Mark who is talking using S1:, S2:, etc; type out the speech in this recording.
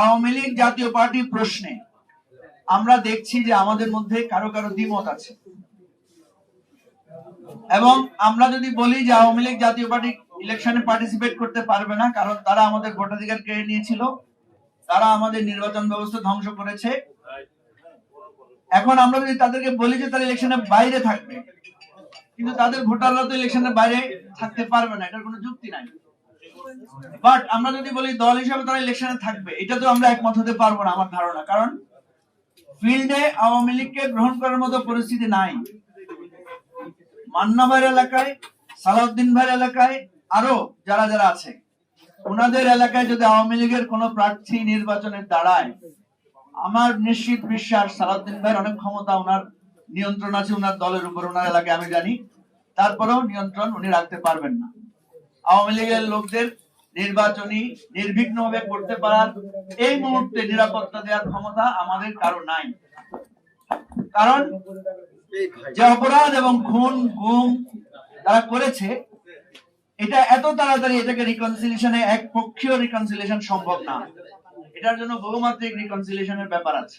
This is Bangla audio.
S1: আওয়ামী লীগ জাতীয় পার্টি প্রশ্নে আমরা দেখছি যে আমাদের মধ্যে কারও কারও দ্বিমত আছে। এবং আমরা যদি বলি যে আওয়ামী লীগ জাতীয় পার্টি ইলেকশনে পার্টিসিপেট করতে পারবে না, কারণ তারা আমাদের ভোটাধিকার কেড়ে নিয়েছিল, তারা আমাদের নির্বাচন ব্যবস্থা ধ্বংস করেছে। এখন আমরা যদি তাদেরকে বলি যে তারা ইলেকশনের বাইরে থাকবে, কিন্তু তাদের ভোটাররা তো ইলেকশনের বাইরে থাকতে পারবে না, এটার কোনো যুক্তি নাই। বাট আমরা যদি বলি দল হিসাবে তারা ইলেকশনে থাকবে, এটা তো আমরা একমত হতে পারব না আমার ধারণা। কারণ ফিল্ডে আওয়ামী লীগকে গ্রহণ করার মতো পরিস্থিতি নাই। মান্না ভাইয়ের এলাকায়, সালাউদ্দিন ভাইয়ের এলাকায়, আরও যারা যারা আছে, ওনাদের এলাকায় যদি আওয়ামী লীগের কোন প্রার্থী নির্বাচনে দাঁড়ায়, আমার নিশ্চিত বিশ্বাস সালাউদ্দিন ভাইয়ের অনেক ক্ষমতা ওনার নিয়ন্ত্রণ আছে, ওনার দলের উপর, ওনার এলাকায় আমি জানি। তারপরেও নিয়ন্ত্রণ উনি রাখতে পারবেন না। আওয়ামী লীগের লোকদের নির্বাচনী নির্বিঘ্নভাবে করতে পারার এই মুহূর্তে নিরাপত্তা দেওয়ার ক্ষমতা আমাদের কারও নাই। কারণ যে অপরাধ এবং খুন, গুম তারা করেছে, এটা এত তাড়াতাড়ি এটাকে রিকনসিলিয়েশনে এক পক্ষীয় রিকনসিলিয়েশন সম্ভব না। এটার জন্য বহুমাত্রিক রিকনসিলিয়েশনের ব্যাপার আছে।